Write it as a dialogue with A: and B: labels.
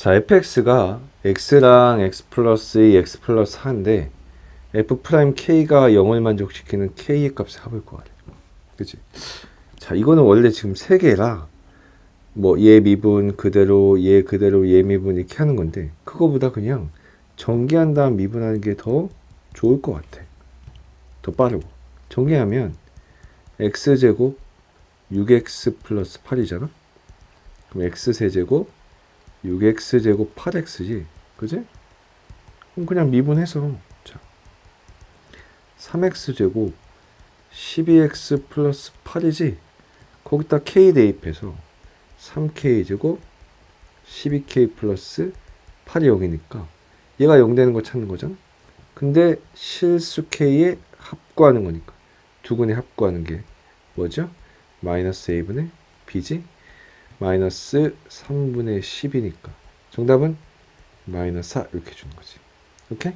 A: 자, fx가 x랑 x 플러스 2, x 플러스 4인데 f 프라임 k가 0을 만족시키는 k의 값을 합을 구하래. 그치? 자, 이거는 원래 지금 세 개라 뭐 얘 미분 그대로 얘 그대로 얘 미분 이렇게 하는 건데 그거보다 그냥 전개한 다음 미분하는 게 더 좋을 것 같아. 더 빠르고. 전개하면 x제곱 6x 플러스 8이잖아? 그럼 x세제곱 6x제곱 8x지. 그지? 그럼 그냥 미분해서 자 3x제곱 12x 플러스 8이지? 거기다 k 대입해서 3k제곱 12k 플러스 8이 0이니까 얘가 0 되는 거 찾는 거잖아. 근데 실수 k에 합구하는 거니까 두 근에 합구하는 게 뭐죠? 마이너스 a분의 b지? 마이너스 3분의 10이니까 정답은 마이너스 4 이렇게 주는 거지. 오케이?